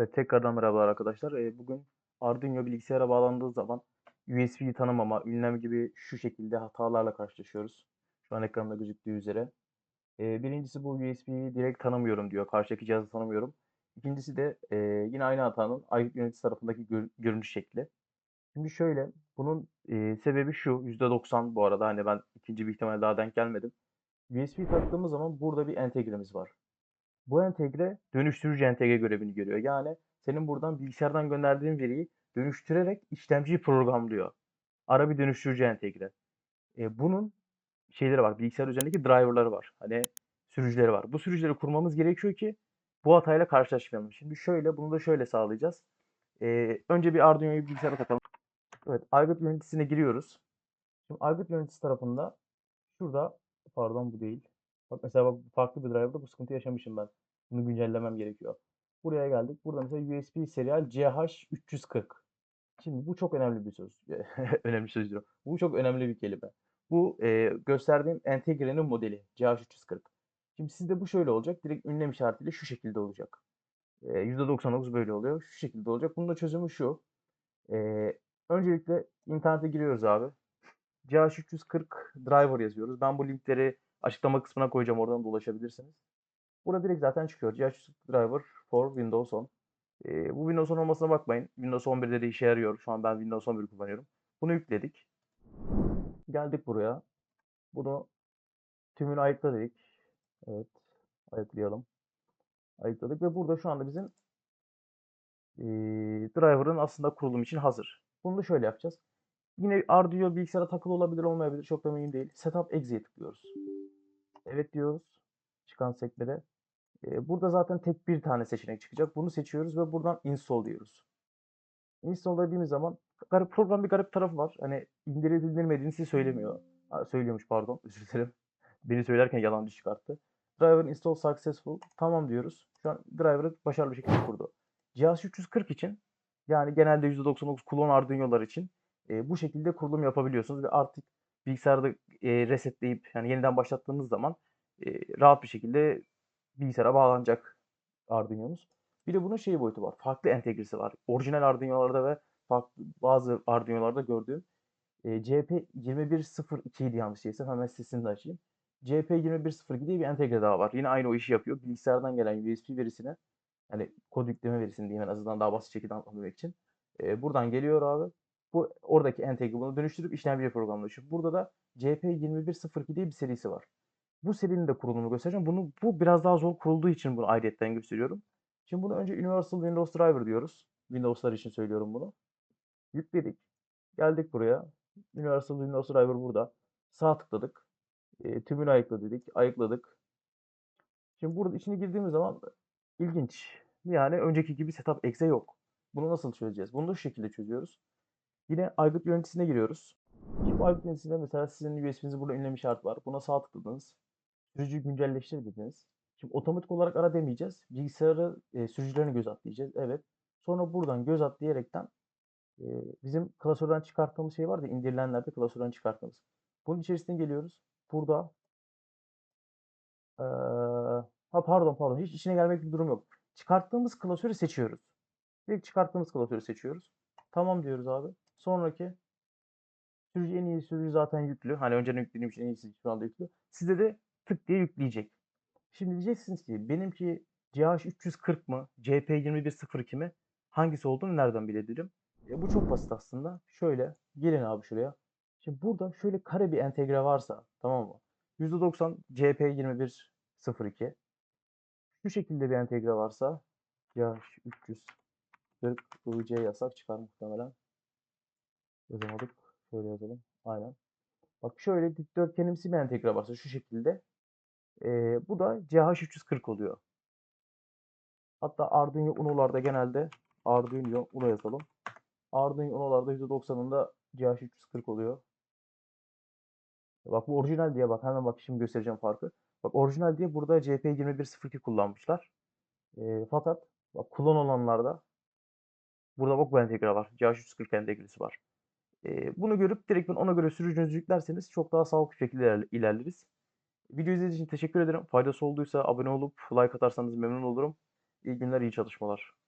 Evet, tekrardan merhabalar arkadaşlar. Eee, bugün Arduino bilgisayara bağlandığı zaman USB'yi tanımama, ünlem gibi şu şekilde hatalarla karşılaşıyoruz. Şu an ekranda gözüktüğü üzere. Eee, birincisi bu USB'yi direkt tanımıyorum diyor. Karşıdaki cihazı tanımıyorum. İkincisi de eee, yine aynı hatanın aygıt yöneticisi tarafındaki gör- görünüş şekli. Şimdi şöyle, bunun eee, sebebi şu, %90 bu arada hani ben ikinci bir ihtimal daha denk gelmedim. USB taktığımız zaman burada bir entegremiz var. Bu entegre dönüştürücü entegre görevini görüyor. Yani senin buradan bilgisayardan gönderdiğin veriyi dönüştürerek işlemciyi programlıyor. Ara bir dönüştürücü entegre. E, bunun şeyleri var. Bilgisayar üzerindeki driver'ları var. Hani sürücüleri var. Bu sürücüleri kurmamız gerekiyor ki bu hatayla karşılaşmayalım. Şimdi şöyle, bunu da şöyle sağlayacağız. E, önce bir Arduino'yu bilgisayara takalım. Evet, aygıt yöneticisine giriyoruz. Şimdi aygıt yöneticisi tarafında şurada, pardon bu değil. Bak mesela farklı bir driver'da bu sıkıntı yaşamışım ben. Bunu güncellemem gerekiyor. Buraya geldik. Burada mesela USB serial CH340. Şimdi bu çok önemli bir söz. önemli söz diyorum. Bu çok önemli bir kelime. Bu e, gösterdiğim entegrenin modeli CH340. Şimdi sizde bu şöyle olacak. Direkt ünlem işaretiyle şu şekilde olacak. E, %99 böyle oluyor. Şu şekilde olacak. Bunun da çözümü şu. E, öncelikle internete giriyoruz abi. CH340 driver yazıyoruz. Ben bu linkleri açıklama kısmına koyacağım. Oradan da ulaşabilirsiniz. Burada direkt zaten çıkıyor. CH340 driver for Windows 10. Ee, bu Windows 10 olmasına bakmayın. Windows 11'de de işe yarıyor. Şu an ben Windows 11 kullanıyorum. Bunu yükledik. Geldik buraya. Bunu tümünü ayıkla dedik. Evet. Ayıklayalım. Ayıkladık ve burada şu anda bizim ee, driver'ın aslında kurulum için hazır. Bunu da şöyle yapacağız. Yine Arduino bilgisayara takılı olabilir olmayabilir. Çok da mühim değil. Setup Exe'ye tıklıyoruz. Evet diyoruz. Çıkan sekmede. Ee, burada zaten tek bir tane seçenek çıkacak. Bunu seçiyoruz ve buradan install diyoruz. Install dediğimiz zaman garip, program bir garip tarafı var. Hani indirip indirmediğini size söylemiyor. Ha, söylüyormuş pardon. Özür dilerim. Beni söylerken yalancı çıkarttı. Driver install successful. Tamam diyoruz. Şu an driver'ı başarılı bir şekilde kurdu. Cihaz 340 için yani genelde %99 klon Arduino'lar için e, bu şekilde kurulum yapabiliyorsunuz ve artık bilgisayarda e, resetleyip yani yeniden başlattığınız zaman e, rahat bir şekilde bilgisayara bağlanacak Arduino'nuz. Bir de bunun şey boyutu var. Farklı entegresi var. Orijinal Arduino'larda ve farklı bazı Arduino'larda gördüğüm e, CP2102 idi yanlış değilse. Hemen sesini de açayım. CP2102 diye bir entegre daha var. Yine aynı o işi yapıyor. Bilgisayardan gelen USB verisine hani kod yükleme verisini diyeyim en azından daha basit şekilde anlatabilmek için. E, buradan geliyor abi. Bu oradaki entegre bunu dönüştürüp işlemciye programlıyor. Burada da CP2102 diye bir serisi var. Bu serinin de kurulumunu göstereceğim. Bunu bu biraz daha zor kurulduğu için bunu ayrıyetten gösteriyorum. Şimdi bunu önce Universal Windows Driver diyoruz. Windows'lar için söylüyorum bunu. Yükledik. Geldik buraya. Universal Windows Driver burada. Sağ tıkladık. E, tümünü ayıkla dedik. Ayıkladık. Şimdi burada içine girdiğimiz zaman ilginç. Yani önceki gibi setup exe yok. Bunu nasıl çözeceğiz? Bunu da şu şekilde çözüyoruz. Yine aygıt yöneticisine giriyoruz. Şimdi aygıt yöneticisinde mesela sizin USB'nizin burada ünlem işareti var. Buna sağ tıkladınız. Sürücüyü güncelleştir dediniz. Şimdi otomatik olarak ara demeyeceğiz. Bilgisayarı e, sürücülerini göz at diyeceğiz. Evet. Sonra buradan göz at diyerekten e, bizim klasörden çıkarttığımız şey vardı. indirilenlerde klasörden çıkarttığımız. Bunun içerisine geliyoruz. Burada ee, ha pardon pardon hiç içine gelmek bir durum yok. Çıkarttığımız klasörü seçiyoruz. İlk çıkarttığımız klasörü seçiyoruz. Tamam diyoruz abi. Sonraki sürücü en iyi sürücü zaten yüklü. Hani önceden yüklediğim için en iyisi şu anda yüklü. Size de tık diye yükleyecek. Şimdi diyeceksiniz ki benimki CH340 mı? CP2102 mi? Hangisi olduğunu nereden bilebilirim? E, bu çok basit aslında. Şöyle gelin abi şuraya. Şimdi burada şöyle kare bir entegre varsa tamam mı? %90 CP2102 şu şekilde bir entegre varsa CH340 IC yasak çıkar muhtemelen. Yazamadık. Şöyle yazalım. Aynen. Bak şöyle dikdörtgenimsi bir entegre varsa şu şekilde. Ee, bu da CH340 oluyor. Hatta Arduino Uno'larda genelde Arduino Uno yazalım. Arduino Uno'larda %90'ında CH340 oluyor. Bak bu orijinal diye bak hemen bak şimdi göstereceğim farkı. Bak orijinal diye burada CP2102 kullanmışlar. E, fakat bak klon burada bak bu entegre var. CH340 entegresi var. E, bunu görüp direkt ona göre sürücünüzü yüklerseniz çok daha sağlıklı şekilde ilerleriz. Video izlediğiniz için teşekkür ederim. Faydası olduysa abone olup like atarsanız memnun olurum. İyi günler, iyi çalışmalar.